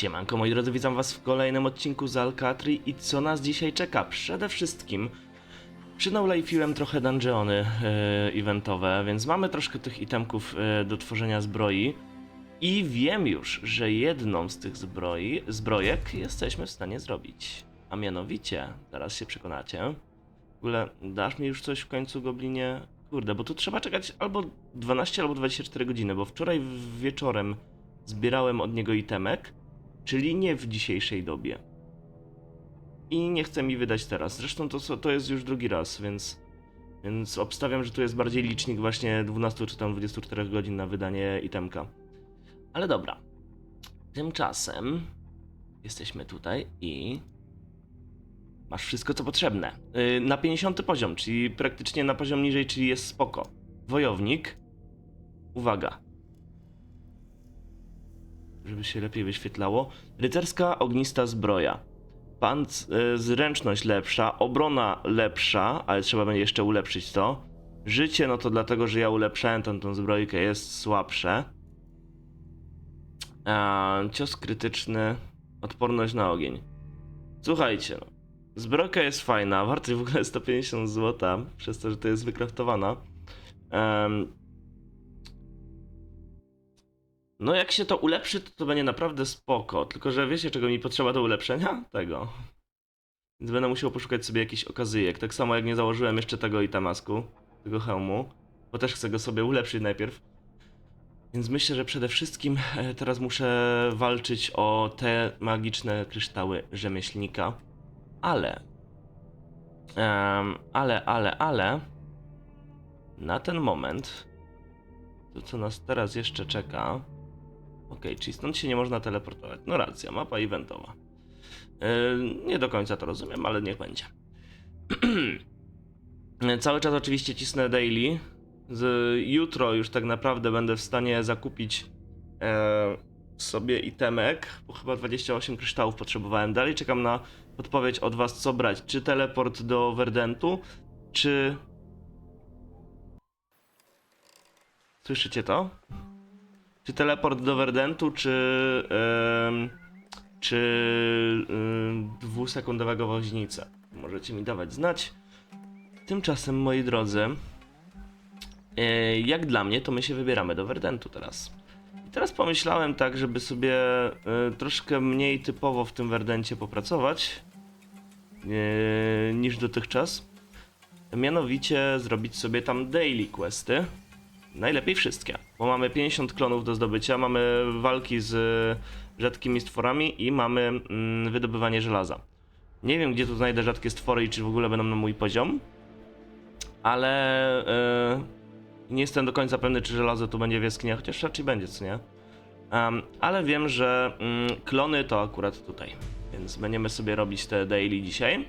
Siemanko moi drodzy, witam was w kolejnym odcinku z Alcatri i co nas dzisiaj czeka? Przede wszystkim przynałlajfiłem trochę dungeony e, eventowe, więc mamy troszkę tych itemków e, do tworzenia zbroi i wiem już, że jedną z tych zbroi, zbrojek jesteśmy w stanie zrobić. A mianowicie, zaraz się przekonacie, w ogóle dasz mi już coś w końcu goblinie? Kurde, bo tu trzeba czekać albo 12 albo 24 godziny, bo wczoraj wieczorem zbierałem od niego itemek, czyli nie w dzisiejszej dobie. I nie chce mi wydać teraz. Zresztą to, to jest już drugi raz, więc, więc obstawiam, że tu jest bardziej licznik właśnie 12 czy tam 24 godzin na wydanie itemka. Ale dobra. Tymczasem jesteśmy tutaj i masz wszystko co potrzebne. Yy, na 50 poziom, czyli praktycznie na poziom niżej, czyli jest spoko. Wojownik. Uwaga. Żeby się lepiej wyświetlało. Rycerska ognista zbroja. Panc y, zręczność lepsza, obrona lepsza, ale trzeba będzie jeszcze ulepszyć to. Życie, no to dlatego, że ja ulepszałem tą, tą zbrojkę, jest słabsze. A, cios krytyczny, odporność na ogień. Słuchajcie, no. Zbrojka jest fajna, wartość w ogóle 150 zł, przez to, że to jest wykraftowana. Em, no jak się to ulepszy, to to będzie naprawdę spoko. Tylko, że wiecie czego mi potrzeba do ulepszenia? Tego. Więc będę musiał poszukać sobie jakichś okazyjek. Tak samo jak nie założyłem jeszcze tego itamasku, tego hełmu. Bo też chcę go sobie ulepszyć najpierw. Więc myślę, że przede wszystkim e, teraz muszę walczyć o te magiczne kryształy rzemieślnika. Ale. em, ale, ale, ale. Na ten moment. To co nas teraz jeszcze czeka. Okej, czyli stąd się nie można teleportować. No racja, mapa eventowa. Yy, nie do końca to rozumiem, ale niech będzie. Cały czas oczywiście cisnę daily. Z jutro już tak naprawdę będę w stanie zakupić e, sobie itemek, bo chyba 28 kryształów potrzebowałem. Dalej czekam na podpowiedź od was, co brać. Czy teleport do Verdentu, czy... Słyszycie to? Czy teleport do Verdentu, czy. em, czy. ym, dwusekundowego woźnicę? Możecie mi dawać znać. Tymczasem, moi drodzy, e, jak dla mnie, to my się wybieramy do Verdentu teraz. I teraz pomyślałem tak, żeby sobie e, troszkę mniej typowo w tym Verdencie popracować e, niż dotychczas. Mianowicie zrobić sobie tam daily questy. Najlepiej wszystkie, bo mamy 50 klonów do zdobycia, mamy walki z e, rzadkimi stworami i mamy mm, wydobywanie żelaza. Nie wiem, gdzie tu znajdę rzadkie stwory i czy w ogóle będą na mój poziom, ale e, nie jestem do końca pewny, czy żelazo tu będzie w chociaż raczej będzie, co nie? Em, ale wiem, że mm, klony to akurat tutaj, więc będziemy sobie robić te daily dzisiaj.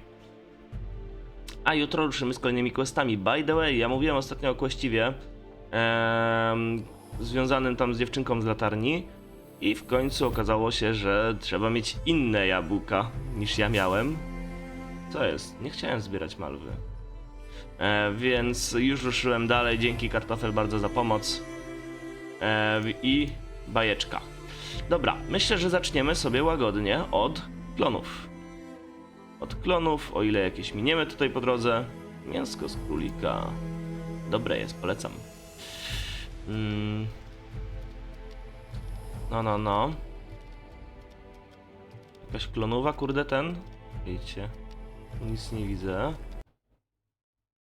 A jutro ruszymy z kolejnymi questami. By the way, ja mówiłem ostatnio o questive em, związanym tam z dziewczynką z latarni i w końcu okazało się, że trzeba mieć inne jabłka niż ja miałem. Co jest? Nie chciałem zbierać malwy. E, więc już ruszyłem dalej. Dzięki kartofel bardzo za pomoc. E, I bajeczka. Dobra, myślę, że zaczniemy sobie łagodnie od klonów. Od klonów, o ile jakieś miniemy tutaj po drodze. Mięsko z królika. Dobre jest, polecam. Mm. No, no, no. Jakaś klonowa, kurde, ten? Widzicie? Nic nie widzę.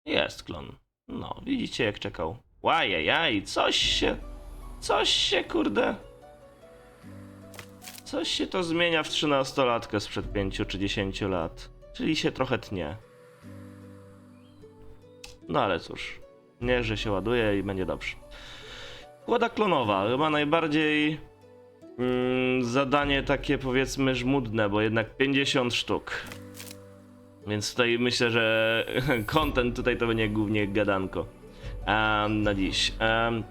Jest klon. No, widzicie jak czekał. Łajajaj, coś się... Coś się, kurde... Coś się to zmienia w trzynastolatkę sprzed 5 czy 10 lat. Czyli się trochę tnie. No ale cóż. Niech, że się ładuje i będzie dobrze. Kłada klonowa, chyba najbardziej mm, zadanie takie powiedzmy żmudne, bo jednak 50 sztuk. Więc tutaj myślę, że content tutaj to będzie głównie gadanko em, na dziś. Em,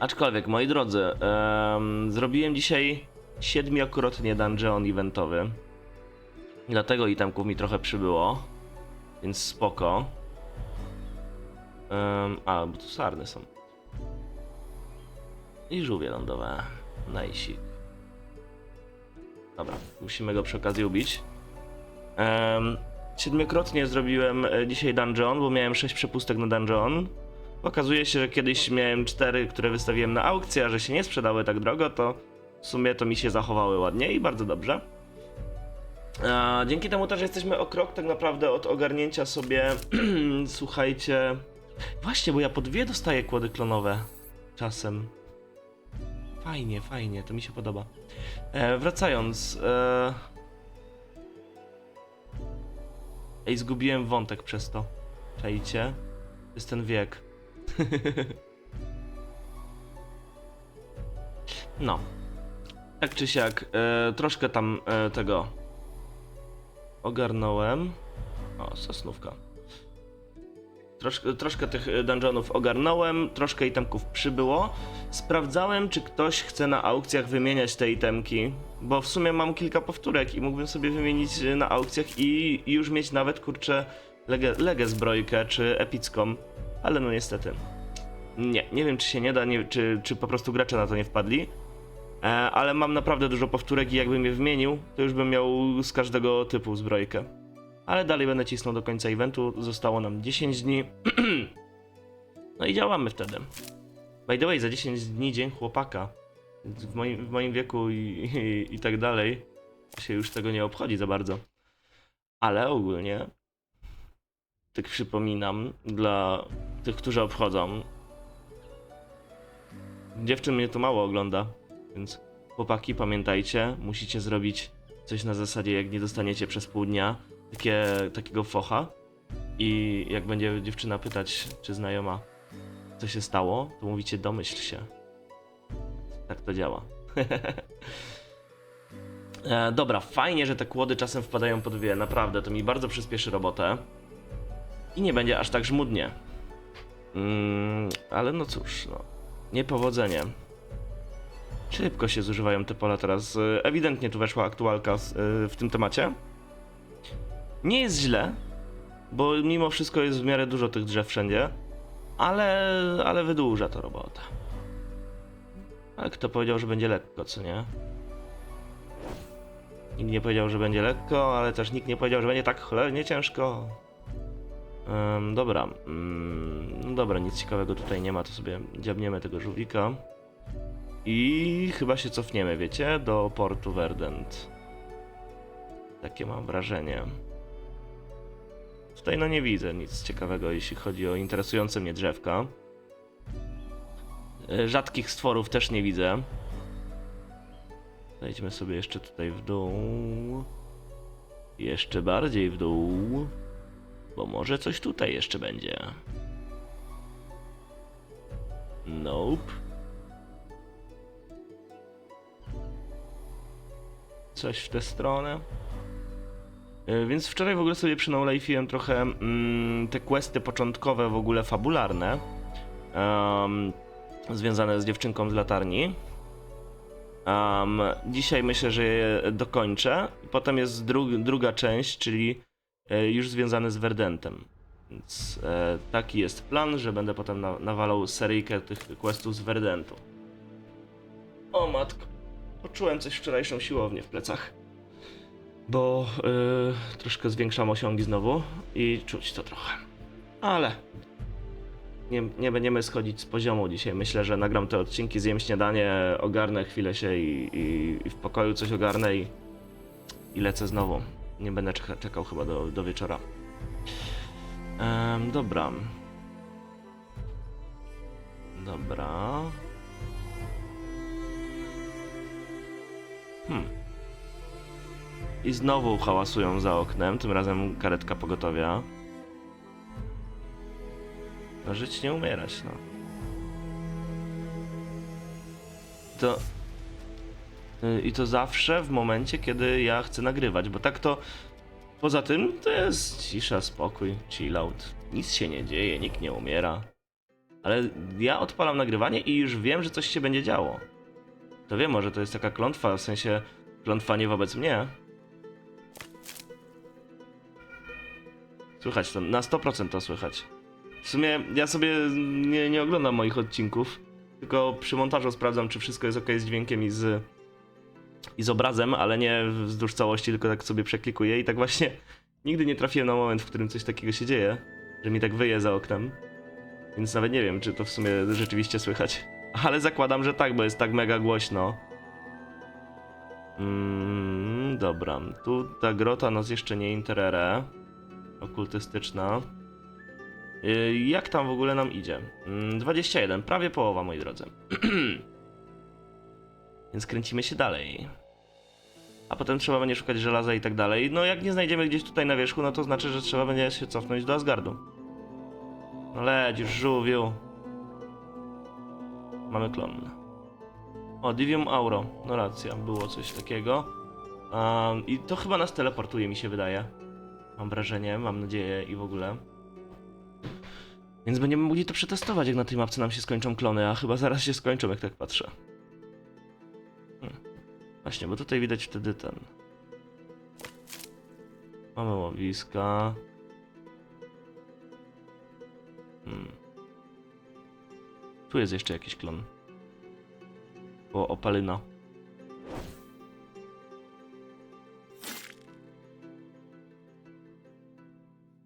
aczkolwiek, moi drodzy, em, zrobiłem dzisiaj siedmiokrotnie dungeon eventowy. Dlatego itemków mi trochę przybyło. Więc spoko. Em, a, bo tu sarny są. I żółwie lądowe. Najsik. Dobra, musimy go przy okazji ubić. Em, siedmiokrotnie zrobiłem e, dzisiaj dungeon, bo miałem 6 przepustek na dungeon. Okazuje się, że kiedyś miałem 4, które wystawiłem na aukcję, a że się nie sprzedały tak drogo, to w sumie to mi się zachowały ładnie i bardzo dobrze. A, dzięki temu też jesteśmy o krok tak naprawdę od ogarnięcia sobie, słuchajcie... Właśnie, bo ja po dwie dostaję kłody klonowe czasem. Fajnie, fajnie, to mi się podoba. E, wracając. E... Ej, zgubiłem wątek przez to. Czajcie? To jest ten wiek. no. Tak czy siak, e, troszkę tam e, tego ogarnąłem. O, sosnówka. Troszkę, troszkę tych e, dungeonów ogarnąłem, troszkę itemków przybyło. Sprawdzałem, czy ktoś chce na aukcjach wymieniać te itemki, bo w sumie mam kilka powtórek i mógłbym sobie wymienić e, na aukcjach i, już mieć nawet, kurczę, legę, legę zbrojkę czy epicką, ale no niestety. Nie, nie wiem czy się nie da, nie, czy, czy po prostu gracze na to nie wpadli. E, ale mam naprawdę dużo powtórek i jakbym je wymienił, to już bym miał z każdego typu zbrojkę. Ale dalej będę cisnął do końca eventu. Zostało nam 10 dni. no i działamy wtedy. By the way, za 10 dni dzień chłopaka. W moim, w moim wieku i, i, i tak dalej się już tego nie obchodzi za bardzo. Ale ogólnie, tak przypominam, dla tych, którzy obchodzą, dziewczyn mnie to mało ogląda, więc chłopaki, pamiętajcie, musicie zrobić coś na zasadzie, jak nie dostaniecie przez pół dnia takie, takiego focha i jak będzie dziewczyna pytać, czy znajoma, co się stało, to mówicie domyśl się. Tak to działa. e, dobra, fajnie, że te kłody czasem wpadają po dwie, naprawdę, to mi bardzo przyspieszy robotę. I nie będzie aż tak żmudnie. Mm, ale no cóż, no. Niepowodzenie. Szybko się zużywają te pola teraz. E, Ewidentnie tu weszła aktualka e, w tym temacie. Nie jest źle, bo mimo wszystko jest w miarę dużo tych drzew wszędzie, ale, ale wydłuża to robota. Ale kto powiedział, że będzie lekko, co nie? Nikt nie powiedział, że będzie lekko, ale też nikt nie powiedział, że będzie tak cholernie ciężko. Em, dobra, mm, no dobra, nic ciekawego tutaj nie ma, to sobie dziabniemy tego żółwika. I chyba się cofniemy, wiecie, do portu Verdant. Takie mam wrażenie. Tutaj no nie widzę nic ciekawego, jeśli chodzi o interesujące mnie drzewka. E, Rzadkich stworów też nie widzę. Zejdźmy sobie jeszcze tutaj w dół. Jeszcze bardziej w dół. Bo może coś tutaj jeszcze będzie. Nope. Coś w tę stronę. E, Więc wczoraj w ogóle sobie przy No Life'iłem trochę mm, te questy początkowe, w ogóle fabularne, em, związane z dziewczynką z latarni. Em, dzisiaj myślę, że je dokończę. Potem jest dru- druga część, czyli e, już związane z Verdentem. Więc e, taki jest plan, że będę potem na- nawalał seryjkę tych questów z Verdentu. O matko, poczułem coś wczorajszą siłownię w plecach bo y, troszkę zwiększam osiągi znowu i czuć to trochę. Ale nie, nie będziemy schodzić z poziomu dzisiaj. Myślę, że nagram te odcinki, zjem śniadanie, ogarnę chwilę się i, i, i w pokoju coś ogarnę i, i lecę znowu. Nie będę czeka, czekał chyba do, do wieczora. Em, dobra. Dobra. Hmm. I znowu hałasują za oknem, tym razem karetka pogotowia. No żyć nie umierać, no. To... Y, I to zawsze w momencie, kiedy ja chcę nagrywać, bo tak to... Poza tym to jest cisza, spokój, chill out. Nic się nie dzieje, nikt nie umiera. Ale ja odpalam nagrywanie i już wiem, że coś się będzie działo. To wiem, może to jest taka klątwa, w sensie klątwa nie wobec mnie, Słychać to, na 100% to słychać. W sumie ja sobie nie, nie oglądam moich odcinków, tylko przy montażu sprawdzam, czy wszystko jest ok z dźwiękiem i z, i z obrazem, ale nie wzdłuż całości, tylko tak sobie przeklikuję i tak właśnie nigdy nie trafiłem na moment, w którym coś takiego się dzieje, że mi tak wyje za oknem. Więc nawet nie wiem, czy to w sumie rzeczywiście słychać. Ale zakładam, że tak, bo jest tak mega głośno. Mm, dobra, tu ta grota nas jeszcze nie interere. Okultystyczna. Yy, Jak tam w ogóle nam idzie? Mm, 21, prawie połowa, moi drodzy. Więc kręcimy się dalej. A potem trzeba będzie szukać żelaza i tak dalej. No jak nie znajdziemy gdzieś tutaj na wierzchu, no to znaczy, że trzeba będzie się cofnąć do Asgardu. No leć już, żółwiu. Mamy klon. O, Divium Auro. No racja, było coś takiego. Um, I to chyba nas teleportuje, mi się wydaje. Mam wrażenie, mam nadzieję i w ogóle. Więc będziemy mogli to przetestować, jak na tej mapce nam się skończą klony, a chyba zaraz się skończą, jak tak patrzę. Hmm. Właśnie, bo tutaj widać wtedy ten. Mamy łowiska. Hmm. Tu jest jeszcze jakiś klon. O, opalyna.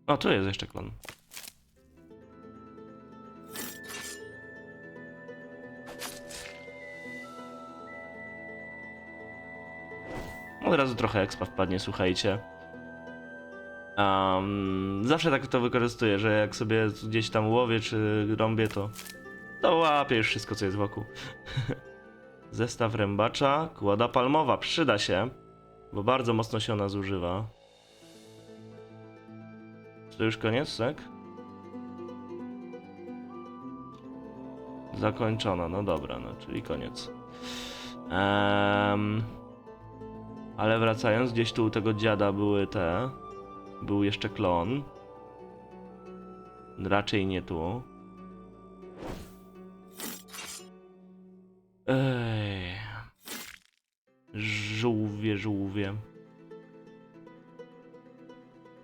O, tu jest jeszcze klon. Od razu trochę expa wpadnie, słuchajcie. Um, zawsze tak to wykorzystuję, że jak sobie gdzieś tam łowię czy rąbię, to, to łapię już wszystko, co jest wokół. Zestaw rębacza, kłada palmowa, przyda się, bo bardzo mocno się ona zużywa. To już koniec, tak? Zakończona, no dobra, no czyli koniec. Em, ale wracając, gdzieś tu u tego dziada były te. Był jeszcze klon. Raczej nie tu. Ej. Żółwie, żółwie.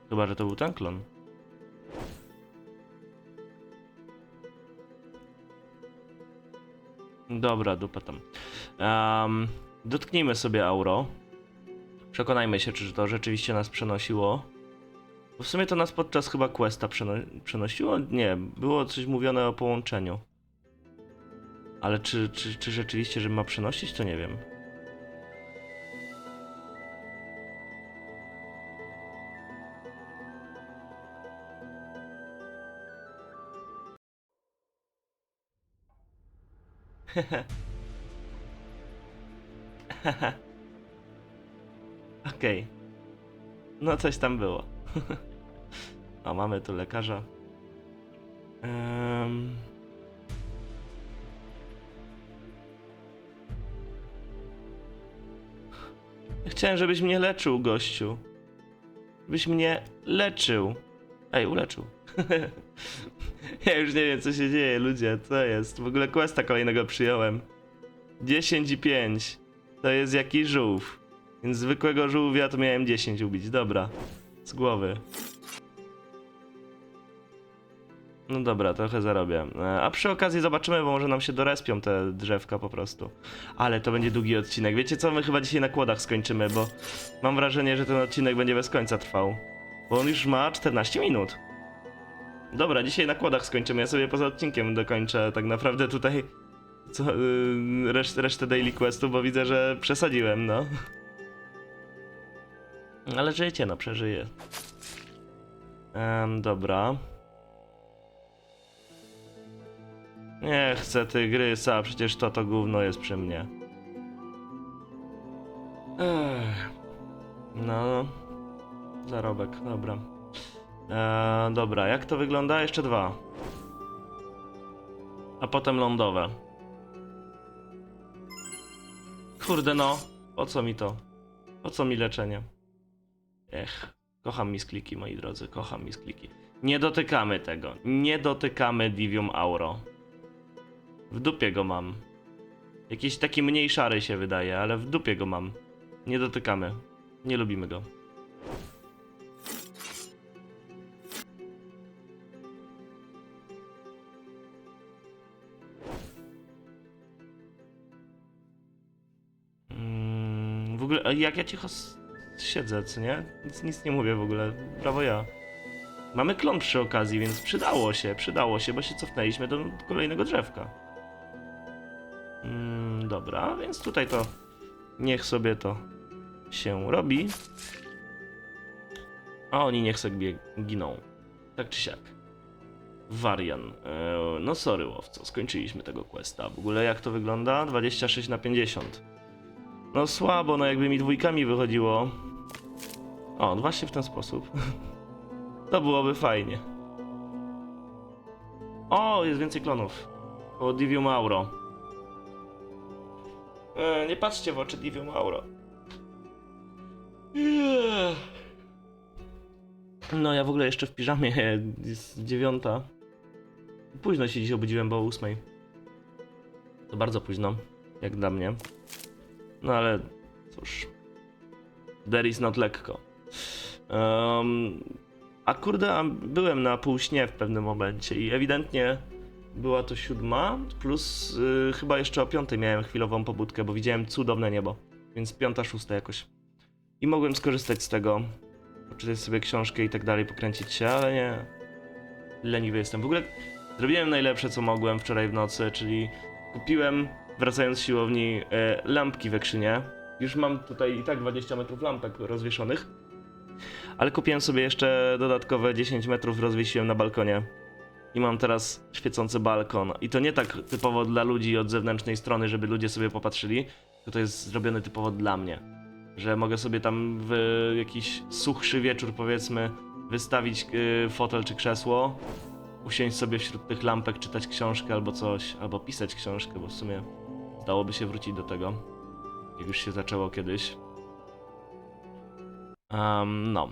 Chyba, że to był ten klon. Dobra, dupa tam. Um, dotknijmy sobie auro. Przekonajmy się, czy to rzeczywiście nas przenosiło. Bo w sumie to nas podczas chyba questa przeno przenosiło? Nie, było coś mówione o połączeniu. Ale czy, czy, czy rzeczywiście, że ma przenosić, to nie wiem. Okej. No coś tam było. A mamy tu lekarza. Em. Chciałem, żebyś mnie leczył, gościu. Żebyś mnie leczył. Ej, uleczył. ja już nie wiem, co się dzieje, ludzie. Co jest? W ogóle questa kolejnego przyjąłem. 10 i 5. To jest jakiś żółw. Więc zwykłego żółwia to miałem 10 ubić. Dobra. Z głowy. No dobra, trochę zarobię. E, A przy okazji zobaczymy, bo może nam się dorespią te drzewka po prostu. Ale to będzie długi odcinek. Wiecie co, my chyba dzisiaj na kłodach skończymy, bo mam wrażenie, że ten odcinek będzie bez końca trwał. Bo on już ma 14 minut. Dobra, dzisiaj na kłodach skończymy. Ja sobie poza odcinkiem dokończę tak naprawdę tutaj co, yy, reszt, resztę Daily Questu, bo widzę, że przesadziłem, no. Ale życie, no, przeżyję. Em, dobra. Nie chcę tygrysa, przecież to to gówno jest przy mnie. Ech. No. Zarobek, dobra. E, dobra, jak to wygląda? Jeszcze dwa. A potem lądowe. Kurde no, po co mi to? Po co mi leczenie? Ech, kocham miskliki, moi drodzy, kocham miskliki. Nie dotykamy tego. Nie dotykamy Divium Auro. W dupie go mam. Jakiś taki mniej szary się wydaje, ale w dupie go mam. Nie dotykamy. Nie lubimy go. Ogóle, jak ja cicho siedzę, co nie? Nic, nic nie mówię w ogóle, brawo ja. Mamy klon przy okazji, więc przydało się, przydało się, bo się cofnęliśmy do kolejnego drzewka. Mm, dobra, więc tutaj to niech sobie to się robi. A oni niech sobie giną. Tak czy siak. Warian. E, no sorry łowco, skończyliśmy tego questa. W ogóle jak to wygląda? 26 na 50. No słabo, no jakby mi dwójkami wychodziło. O, właśnie w ten sposób. To byłoby fajnie. O, jest więcej klonów. O, Diviu Mauro. E, nie patrzcie w oczy Diviu Mauro. Yeah. No, ja w ogóle jeszcze w piżamie jest dziewiąta. Późno się dziś obudziłem, bo o ósmej. To bardzo późno, jak dla mnie. No ale cóż. There is not lekko. Um, a kurde, a byłem na półśnie w pewnym momencie i ewidentnie była to siódma, plus y, chyba jeszcze o piątej miałem chwilową pobudkę, bo widziałem cudowne niebo. Więc piąta, szósta jakoś. I mogłem skorzystać z tego, poczytać sobie książkę i tak dalej, pokręcić się, ale nie. Leniwy jestem. W ogóle zrobiłem najlepsze, co mogłem wczoraj w nocy, czyli kupiłem, wracając z siłowni, e, lampki we krzynie. Już mam tutaj i tak 20 metrów lampek rozwieszonych. Ale kupiłem sobie jeszcze dodatkowe 10 metrów, rozwiesiłem na balkonie. I mam teraz świecący balkon. I to nie tak typowo dla ludzi od zewnętrznej strony, żeby ludzie sobie popatrzyli, tylko to jest zrobione typowo dla mnie. Że mogę sobie tam w jakiś suchszy wieczór, powiedzmy, wystawić yy, fotel czy krzesło, usiąść sobie wśród tych lampek, czytać książkę albo coś, albo pisać książkę, bo w sumie dałoby się wrócić do tego, jak już się zaczęło kiedyś. Um, no.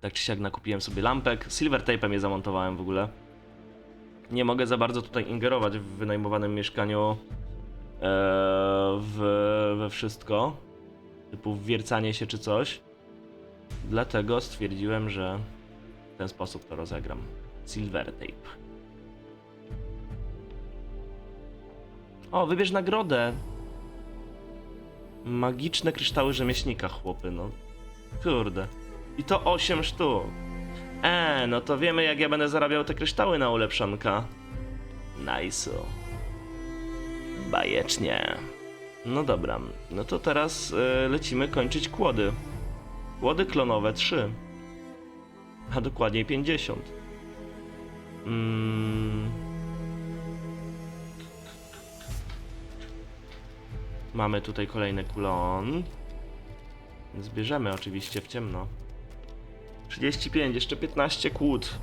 Tak czy siak nakupiłem sobie lampek. Silver tape'em je zamontowałem w ogóle. Nie mogę za bardzo tutaj ingerować w wynajmowanym mieszkaniu e, w, we wszystko. Typu wwiercanie się czy coś. Dlatego stwierdziłem, że w ten sposób to rozegram. Silver tape. O, wybierz nagrodę. Magiczne kryształy rzemieślnika, chłopy, no. Kurde. I to 8 sztuk. E, no to wiemy jak ja będę zarabiał te kryształy na ulepszonka. Nice. Bajecznie. No dobra, no to teraz y, lecimy kończyć kłody. Kłody klonowe 3. A dokładniej 50. Mm. Mamy tutaj kolejny klon. Zbierzemy oczywiście w ciemno. 35, jeszcze 15 kłód.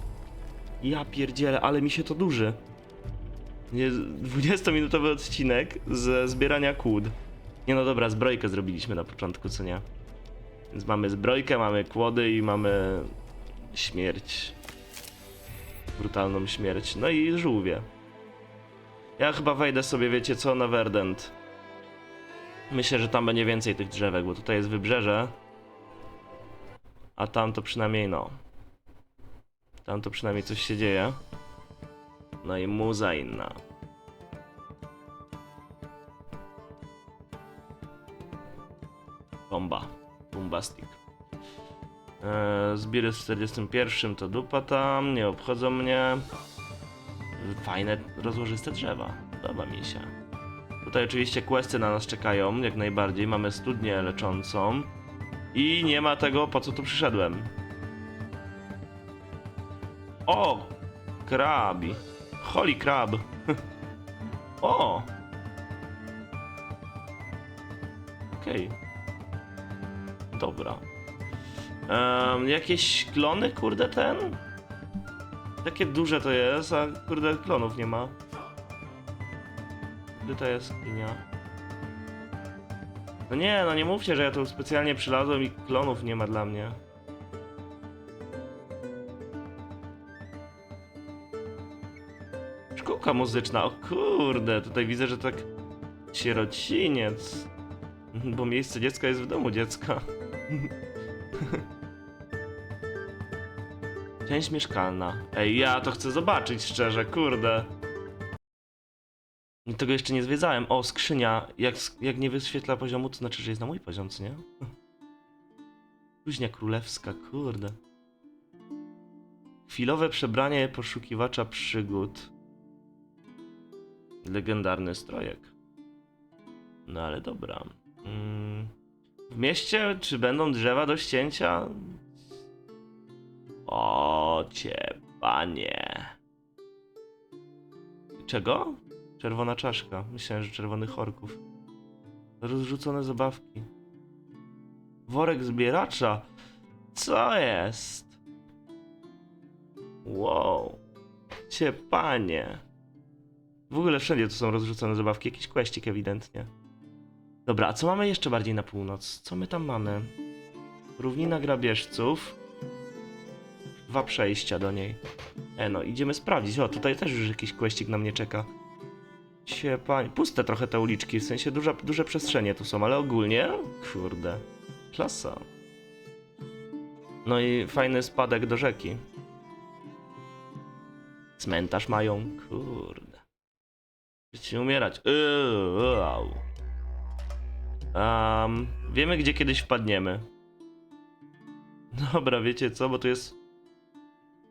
Ja pierdzielę, ale mi się to duży. Nie, 20-minutowy odcinek ze zbierania kłód. Nie no dobra, zbrojkę zrobiliśmy na początku, co nie? Więc mamy zbrojkę, mamy kłody i mamy śmierć. Brutalną śmierć. No i żółwie. Ja chyba wejdę sobie, wiecie co, na Verdant. Myślę, że tam będzie więcej tych drzewek, bo tutaj jest wybrzeże. A tam to przynajmniej no. Tam to przynajmniej coś się dzieje. No i muza inna. Bomba. Bombastic. Eee, zbiery w 41 to dupa tam, nie obchodzą mnie. Fajne, rozłożyste drzewa. Podoba mi się. Tutaj oczywiście questy na nas czekają, jak najbardziej. Mamy studnię leczącą. I nie ma tego, po co tu przyszedłem. O! Krabi. Holy crab. o! Okej. Dobra. Em, jakieś klony, kurde, ten? Takie duże to jest, a kurde, klonów nie ma. Gdzie to jest linia? No nie, no nie mówcie, że ja tu specjalnie przylazłem i klonów nie ma dla mnie. Szkółka muzyczna, o kurde, tutaj widzę, że tak sierociniec. Bo miejsce dziecka jest w domu dziecka. Część mieszkalna. Ej, ja to chcę zobaczyć szczerze, kurde. I Tego jeszcze nie zwiedzałem. O, skrzynia. Jak, jak nie wyświetla poziomu, to znaczy, że jest na mój poziom, co nie? Kuźnia królewska, kurde. Chwilowe przebranie poszukiwacza przygód. Legendarny strojek. No ale dobra. Mm. W mieście, czy będą drzewa do ścięcia? O, cię, panie. Czego? Czerwona czaszka. Myślałem, że czerwonych orków. Rozrzucone zabawki. Worek zbieracza. Co jest? Wow. Cię, panie. W ogóle wszędzie tu są rozrzucone zabawki. Jakiś questik ewidentnie. Dobra, a co mamy jeszcze bardziej na północ? Co my tam mamy? Równina grabieżców. Dwa przejścia do niej. E no, idziemy sprawdzić. O, tutaj też już jakiś questik na mnie czeka. Cie, pań... Puste trochę te uliczki, w sensie duża, duże przestrzenie tu są, ale ogólnie... Kurde. Klasa. No i fajny spadek do rzeki. Cmentarz mają, kurde. Chcecie umierać. Yy, au. Um, wiemy, gdzie kiedyś wpadniemy. Dobra, wiecie co, bo tu jest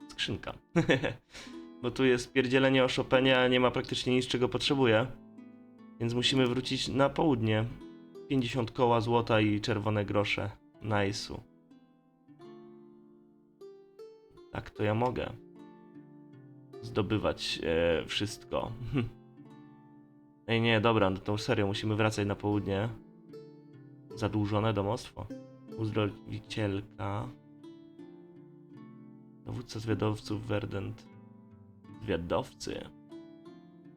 skrzynka. bo tu jest pierdzielenie o Chopinie, a nie ma praktycznie nic, czego potrzebuję. Więc musimy wrócić na południe. 50 koła złota i czerwone grosze. Nice'u. Tak to ja mogę. Zdobywać e, wszystko. Ej, nie, dobra, no to serio, musimy wracać na południe. Zadłużone domostwo. Uzdrowicielka. Dowódca zwiadowców Verdant. Zwiadowcy.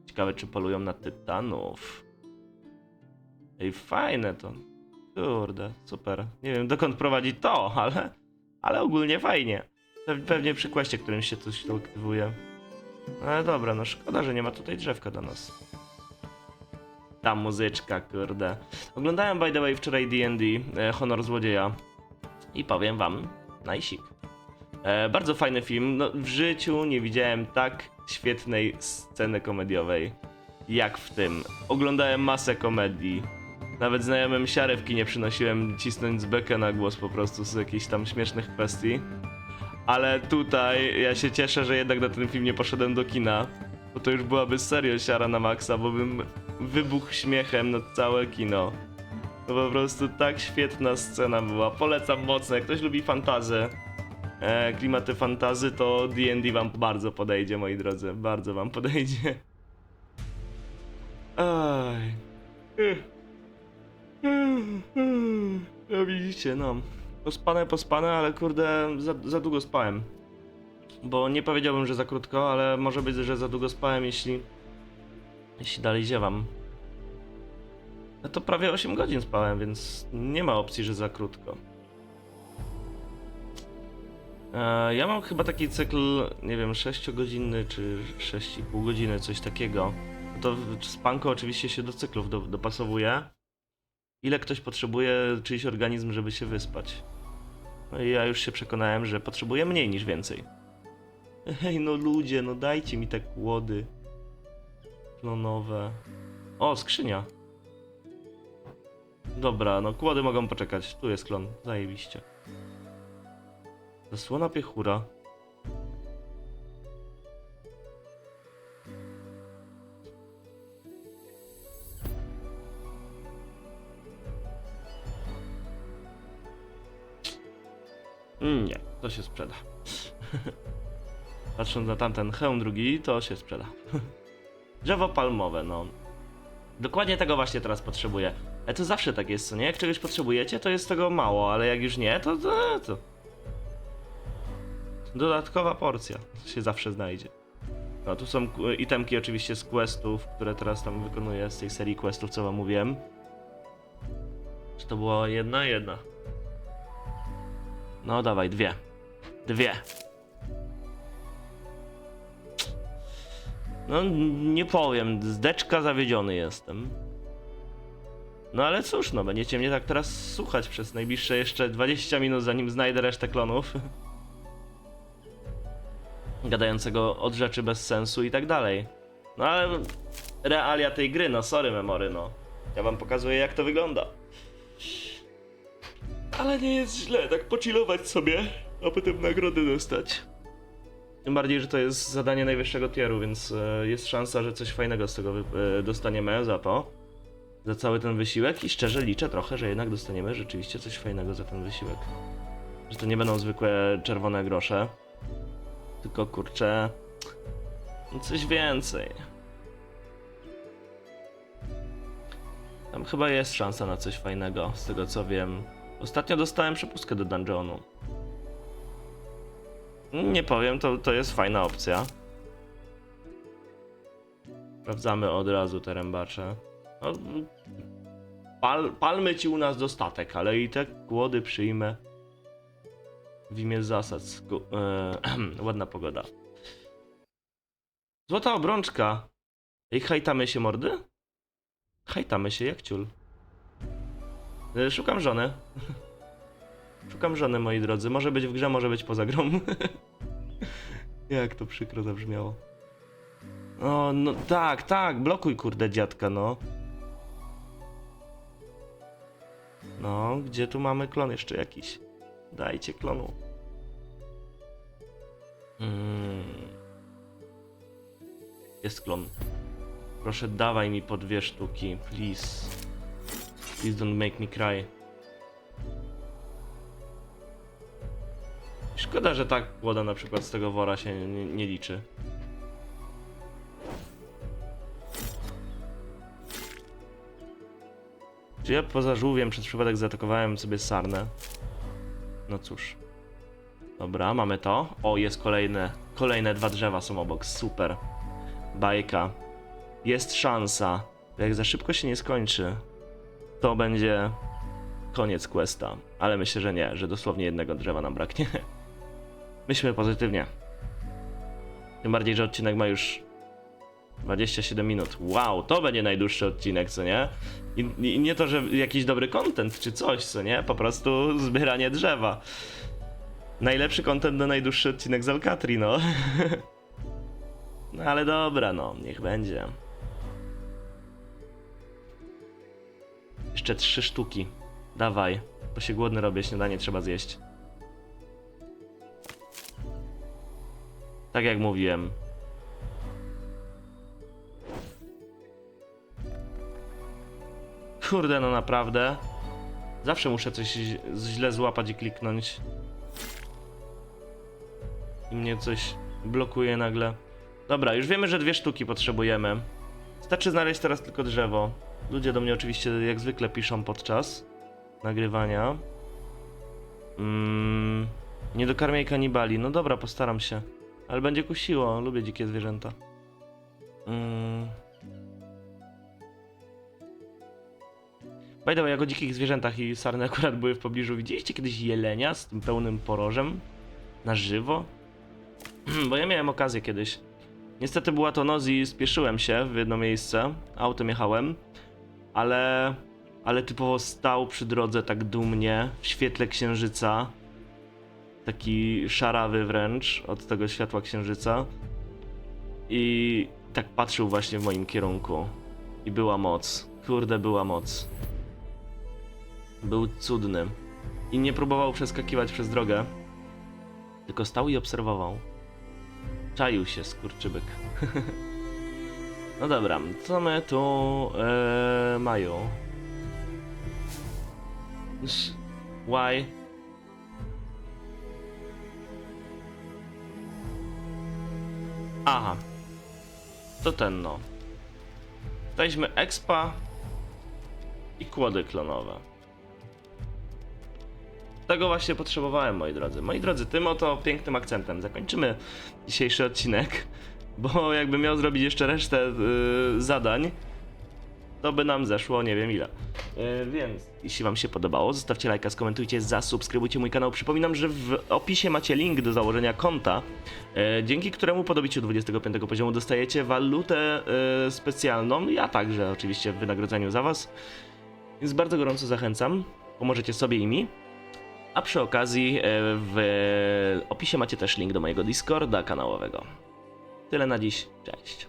Ciekawe, czy polują na tytanów. Ej, fajne to. Kurde, super. Nie wiem, dokąd prowadzi to, ale... Ale ogólnie fajnie. Pe- Pewnie przy questie, którym się coś to aktywuje. Ale dobra, no szkoda, że nie ma tutaj drzewka do nas. Ta muzyczka, kurde. Oglądałem, by the way, wczoraj D&D, e, Honor Złodzieja. I powiem wam, najsik. E, bardzo fajny film. No, w życiu nie widziałem tak świetnej sceny komediowej jak w tym. Oglądałem masę komedii. Nawet znajomym siarę w kinie przynosiłem cisnąć z bekę na głos po prostu z jakichś tam śmiesznych kwestii. Ale tutaj ja się cieszę, że jednak na ten film nie poszedłem do kina. Bo to już byłaby serio siara na maksa, bo bym wybuchł śmiechem na całe kino. To po prostu tak świetna scena była. Polecam mocno. Jak ktoś lubi fantazy, e, klimaty fantazy, to D&D wam bardzo podejdzie, moi drodzy. Bardzo wam podejdzie. Aj. No widzicie, no. Pospane, pospane, ale kurde, za, za długo spałem. Bo nie powiedziałbym, że za krótko, ale może być, że za długo spałem, jeśli... Jeśli dalej ziewam. No to prawie 8 godzin spałem, więc nie ma opcji, że za krótko. E, ja mam chyba taki cykl, nie wiem, 6-godzinny czy 6,5 godziny, coś takiego. To spanko oczywiście się do cyklów do, dopasowuje. Ile ktoś potrzebuje, czyjś organizm, żeby się wyspać. No i ja już się przekonałem, że potrzebuję mniej niż więcej. Hej, no ludzie, no dajcie mi te kłody. Klonowe. O, skrzynia. Dobra, no kłody mogą poczekać. Tu jest klon, zajebiście. Zasłona piechura. Mm, Nie, to się sprzeda. Patrząc na tamten hełm drugi, to się sprzeda. Drzewo palmowe, no. Dokładnie tego właśnie teraz potrzebuję. Ale to zawsze tak jest, co nie? Jak czegoś potrzebujecie, to jest tego mało, ale jak już nie, to to... to. Dodatkowa porcja się zawsze znajdzie. No, tu są itemki oczywiście z questów, które teraz tam wykonuję z tej serii questów, co wam mówiłem. Czy to była jedna? Jedna. No dawaj, dwie. Dwie. No nie powiem, zdeczka zawiedziony jestem. No ale cóż, no będziecie mnie tak teraz słuchać przez najbliższe jeszcze 20 minut, zanim znajdę resztę klonów. Gadającego od rzeczy bez sensu i tak dalej. No ale realia tej gry, no sorry memory, no. Ja wam pokazuję jak to wygląda. Ale nie jest źle, tak pochillować sobie, a potem nagrody dostać. Tym bardziej, że to jest zadanie najwyższego tieru, więc e, jest szansa, że coś fajnego z tego e, dostaniemy za to. Za cały ten wysiłek i szczerze liczę trochę, że jednak dostaniemy rzeczywiście coś fajnego za ten wysiłek. Że to nie będą zwykłe czerwone grosze, tylko kurczę, no coś więcej. Tam chyba jest szansa na coś fajnego, z tego co wiem. Ostatnio dostałem przepustkę do dungeonu. Nie powiem, to, to jest fajna opcja. Sprawdzamy od razu te rębacze. No, pal, palmy ci u nas dostatek, ale i te kłody przyjmę w imię zasad. Sku- e, ładna pogoda. Złota obrączka. Ej, hajtamy się mordy? Hajtamy się jak ciul. E, Szukam żony. Szukam żony, moi drodzy. Może być w grze, może być poza grą. jak to przykro zabrzmiało. O, no tak, tak, blokuj kurde dziadka, no. No, gdzie tu mamy klon jeszcze jakiś? Dajcie klonu. Mm. Jest klon. Proszę, dawaj mi po dwie sztuki, please. Please don't make me cry. Szkoda, że tak kłoda na przykład z tego wora się nie, nie liczy. Czy ja poza żółwiem przez przypadek zaatakowałem sobie sarnę? No cóż. Dobra, mamy to. O, jest kolejne. Kolejne dwa drzewa są obok. Super. Bajka. Jest szansa. Jak za szybko się nie skończy, to będzie koniec questa. Ale myślę, że nie, że dosłownie jednego drzewa nam braknie. Myślmy pozytywnie. Tym bardziej, że odcinek ma już 27 minut. Wow, to będzie najdłuższy odcinek, co nie? I, I nie to, że jakiś dobry content czy coś, co nie? Po prostu zbieranie drzewa. Najlepszy content na najdłuższy odcinek z Alcatri, no. no ale dobra, no, niech będzie. Jeszcze trzy sztuki. Dawaj, bo się głodny robię, śniadanie trzeba zjeść. Tak jak mówiłem. Kurde, no naprawdę. Zawsze muszę coś źle złapać i kliknąć. I mnie coś blokuje nagle. Dobra, już wiemy, że dwie sztuki potrzebujemy. Starczy znaleźć teraz tylko drzewo. Ludzie do mnie oczywiście jak zwykle piszą podczas nagrywania. Mm, nie dokarmiaj kanibali. No dobra, postaram się. Ale będzie kusiło, lubię dzikie zwierzęta. Mm. By the way, jak o dzikich zwierzętach i sarny akurat były w pobliżu, widzieliście kiedyś jelenia z tym pełnym porożem? Na żywo? Bo ja miałem okazję kiedyś. Niestety była to noc i spieszyłem się w jedno miejsce, autem jechałem, ale, ale typowo stał przy drodze tak dumnie, w świetle księżyca, taki szarawy wręcz od tego światła księżyca i tak patrzył właśnie w moim kierunku i była moc, kurde była moc. Był cudny i nie próbował przeskakiwać przez drogę, tylko stał i obserwował. Czaił się skurczybyk. no dobra, co my tu e, mają? Why? Aha. To ten no. Weźmy expa i kłody klonowe. Tego właśnie potrzebowałem, moi drodzy. Moi drodzy, tym oto pięknym akcentem zakończymy dzisiejszy odcinek, bo jakby miał zrobić jeszcze resztę yy, zadań, to by nam zeszło nie wiem ile. Yy, więc jeśli wam się podobało, zostawcie lajka, skomentujcie, zasubskrybujcie mój kanał. Przypominam, że w opisie macie link do założenia konta, yy, dzięki któremu po dobiciu 25 poziomu dostajecie walutę yy, specjalną, ja także oczywiście w wynagrodzeniu za was. Więc bardzo gorąco zachęcam, pomożecie sobie i mi. A przy okazji e, w opisie macie też link do mojego Discorda kanałowego. Tyle na dziś, cześć.